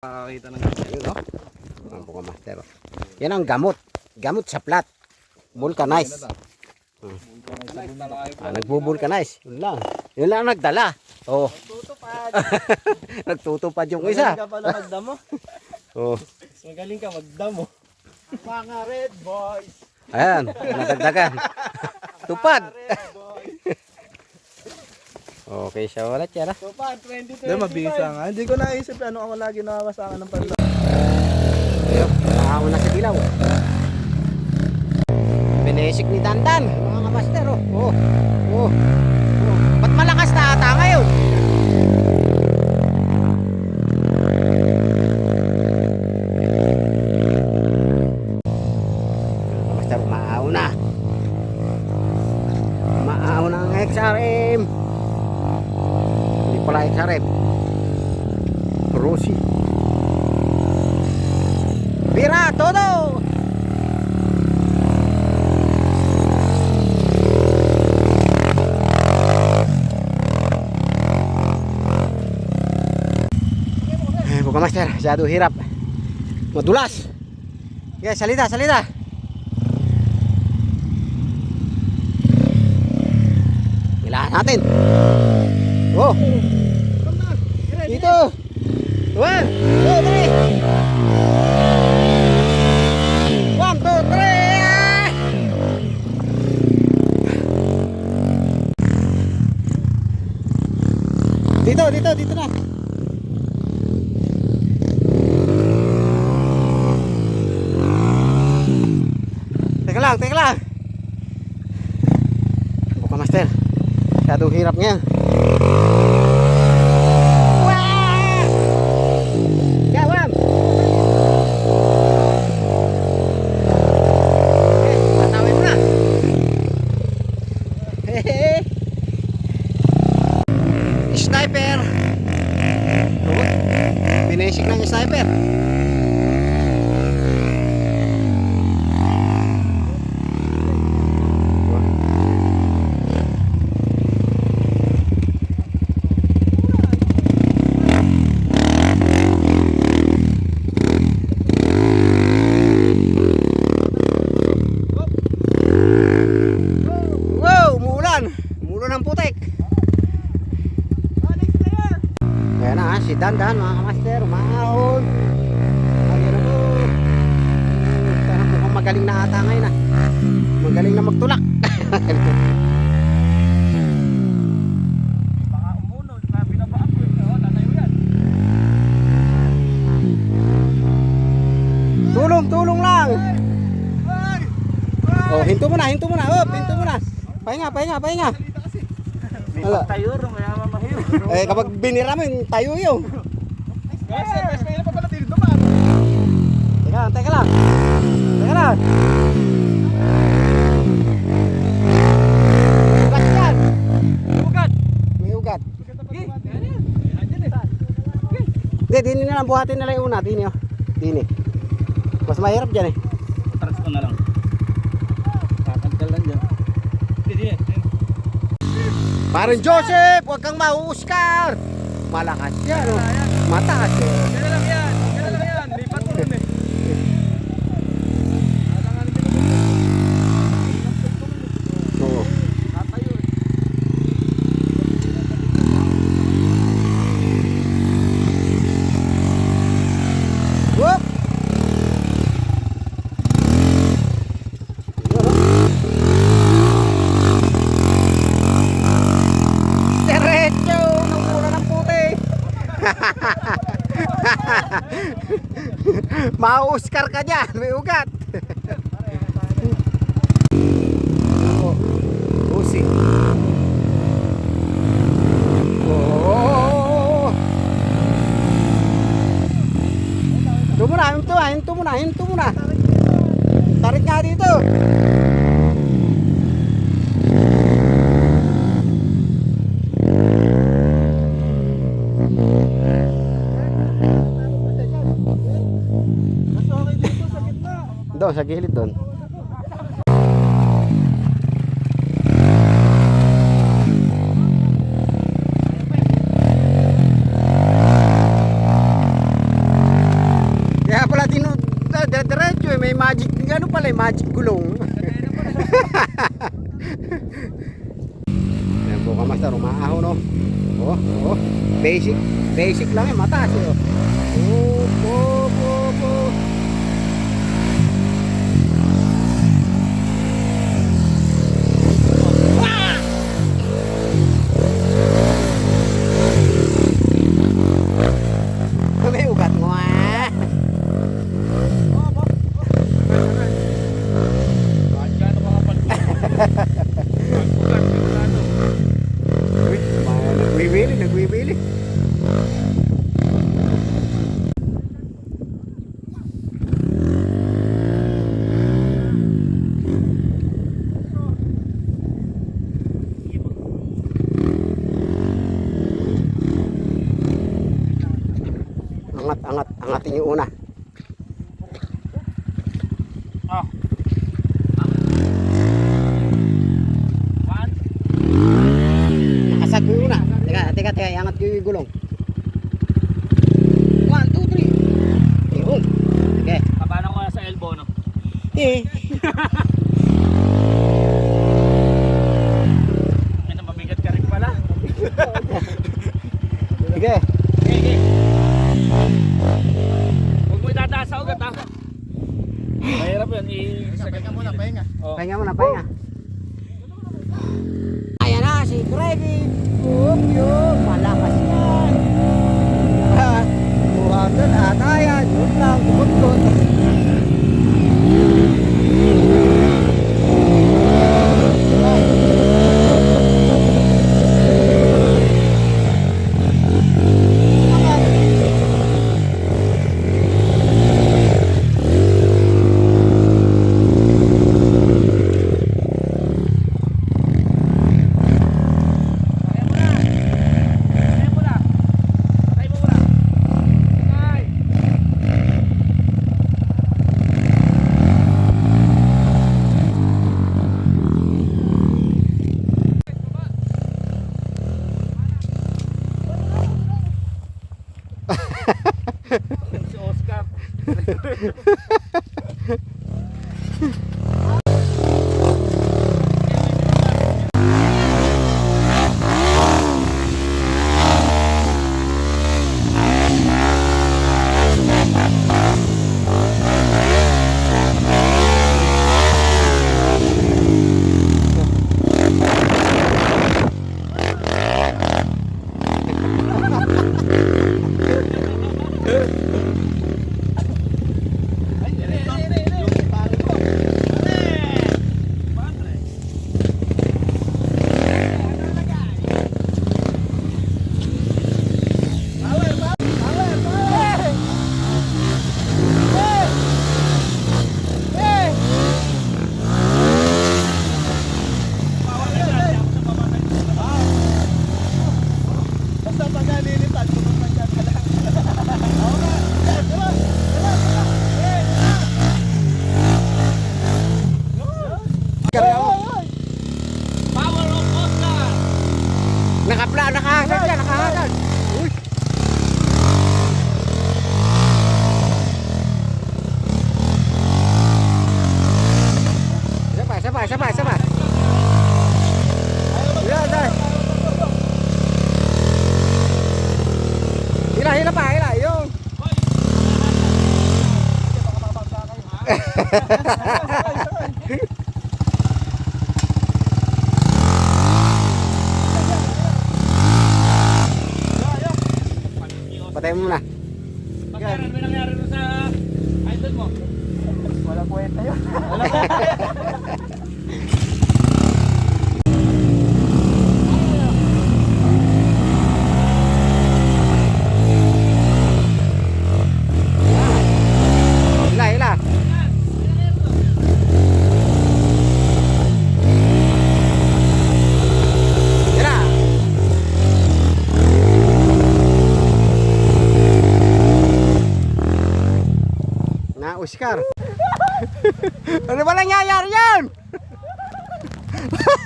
Nakakita ng. Ayun, no? Ang buka master. oh. Yan ang gamot. Gamot sa plat. Vulcanize. Ah, nagbo-vulcanize. Yun lang. Yun lang ang nagdala. Oh, Tutupad. nagtutupad yung isa. Magaling ka pala magdamo. Oh. Magaling ka magdamo. Mga red boys. Ayan, nadagdagan. Tupad. Okay, siya ulit yan. ah. Tupad 2025. Hindi, mabisa nga. Hindi ko naisip ano ako lagi nakawasakan ng pala. Ayun, nakahawin na sa dilaw. Binesik ni Dandan, Nikolai oh. karet Rosi Vira todo eh, Master, jatuh hirap. Madulas. Ya, salida, salida. Kailangan natin. Oh. Dito. One, two! Dito, dito, dito na. Teka lang, teka lang. Buka master. Masyadong hirap niya. Sniper. Binesik ng sniper. Dandan, mga kamaster, mahon. Ayun po. Parang mukhang magaling na ata ngayon ah. Magaling na magtulak. Yan. tulong, tulong lang. Oh, hinto mo na, hinto mo na. Oh, hinto mo na. Pahinga, pahinga, pahinga. Wala. Tayo rin, kaya mamahiro. Eh, kapag binira mo, yung tayo yun. Kasi, mas may pa pala din dumaan. Teka lang, teka lang. Teka lang. May ugat! May ugat. Eh. Hindi, dini na lang buhatin nila yung una. Dini, oh. Dini. Mas mahirap dyan eh. Atras ko na lang. Kakagdal lang dyan. Hindi. Parang Joseph, huwag kang mahuhuskar. Malakas yan, oh. Mataas eh. Yan lang yan. Yan lang yan. Lipat mo dun eh. Oo. Tatayo eh. Whoop! Diretso! Nung mura ng puti! Mauuskar ka dyan! May ugat! Doon, sa gilid doon. tayo dire-diretso eh. May magic, ano pala eh, magic gulong. Ayan po kamaster, umaaho no. Oh, oh. Basic, basic lang eh, mataas eh. Oh, oh. May ugat mo ah. Kahit gaano mga pagbukas. Pagbukas, sigurado. Uy, mga nagwiwili, nagwiwili. Angat, angat, angatin yung una. Ah. One. Nakasag ko yung una. Teka, teka, teka, iangat ko yung gulong. One, two, three. Yun. Sige. Paano ko sa elbow, no? Eh. Ano, mabigat ka rin pala. Sige. Okay, okay. Huwag mo itataas sa ugat, ha? Mahirap yun. Ka muna, pahinga. Oh. Pahinga muna, pahinga. Ayan na, si Greggy. Huwag yun. Malakas yan. Ah, Buhaton ata yan. Yun lang, Patay mo muna. Oscar, ano nangyari rin sa idol mo? Wala kwenta yun. Hila, Oscar. ano ba nangyayari yan?